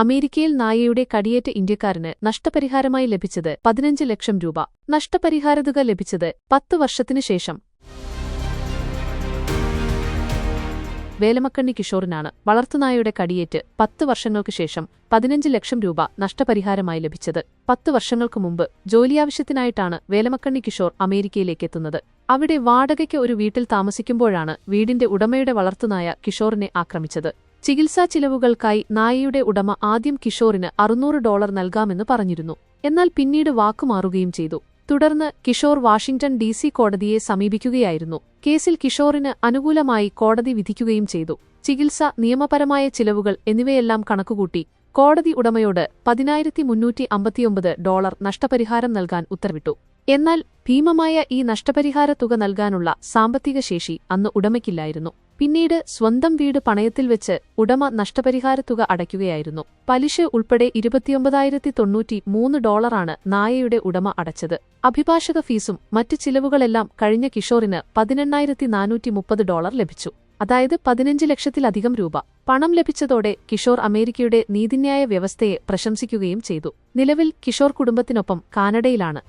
അമേരിക്കയിൽ നായയുടെ കടിയേറ്റ ഇന്ത്യക്കാരന് നഷ്ടപരിഹാരമായി ലഭിച്ചത് പതിനഞ്ച് ലക്ഷം രൂപ. നഷ്ടപരിഹാര തുക ലഭിച്ചത് പത്ത് വർഷത്തിനു ശേഷം. വേലമക്കണ്ണി കിഷോറിനാണ് വളർത്തുനായയുടെ കടിയേറ്റ് പത്ത് വർഷങ്ങൾക്കു ശേഷം പതിനഞ്ച് ലക്ഷം രൂപ നഷ്ടപരിഹാരമായി ലഭിച്ചത്. പത്ത് വർഷങ്ങൾക്കു മുമ്പ് ജോലിയാവശ്യത്തിനായിട്ടാണ് വേലമക്കണ്ണി കിഷോർ അമേരിക്കയിലേക്കെത്തുന്നത് അവിടെ വാടകയ്ക്ക് ഒരു വീട്ടിൽ താമസിക്കുമ്പോഴാണ് വീടിന്റെ ഉടമയുടെ വളർത്തുനായ കിഷോറിനെ ആക്രമിച്ചത്. ചികിത്സാ ചിലവുകൾക്കായി നായയുടെ ഉടമ ആദ്യം കിഷോറിന് അറുന്നൂറ് ഡോളർ നൽകാമെന്ന് പറഞ്ഞിരുന്നു. എന്നാൽ പിന്നീട് വാക്കുമാറുകയും ചെയ്തു. തുടർന്ന് കിഷോർ വാഷിംഗ്ടൺ ഡി സി കോടതിയെ സമീപിക്കുകയായിരുന്നു. കേസിൽ കിഷോറിന് അനുകൂലമായി കോടതി വിധിക്കുകയും ചെയ്തു. ചികിത്സ നിയമപരമായ ചിലവുകൾ എന്നിവയെല്ലാം കണക്കുകൂട്ടി കോടതി ഉടമയോട് പതിനായിരത്തി മുന്നൂറ്റി അമ്പത്തിയൊമ്പത് ഡോളർ നഷ്ടപരിഹാരം നൽകാൻ ഉത്തരവിട്ടു. എന്നാൽ ഭീമമായ ഈ നഷ്ടപരിഹാര തുക നൽകാനുള്ള സാമ്പത്തിക ശേഷി അന്ന് ഉടമയ്ക്കില്ലായിരുന്നു. പിന്നീട് സ്വന്തം വീട് പണയത്തിൽ വെച്ച് ഉടമ നഷ്ടപരിഹാര തുക അടയ്ക്കുകയായിരുന്നു. പലിശ ഉൾപ്പെടെ ഇരുപത്തിയൊമ്പതായിരത്തി തൊണ്ണൂറ്റി മൂന്ന് ഡോളറാണ് നായയുടെ ഉടമ അടച്ചത്. അഭിഭാഷക ഫീസും മറ്റ് ചിലവുകളെല്ലാം കഴിഞ്ഞ കിഷോറിന് പതിനെണ്ണായിരത്തി നാനൂറ്റി മുപ്പത് ഡോളർ ലഭിച്ചു. അതായത് പതിനഞ്ച് ലക്ഷത്തിലധികം രൂപ. പണം ലഭിച്ചതോടെ കിഷോർ അമേരിക്കയുടെ നീതിന്യായ വ്യവസ്ഥയെ പ്രശംസിക്കുകയും ചെയ്തു. നിലവിൽ കിഷോർ കുടുംബത്തിനൊപ്പം കാനഡയിലാണ്.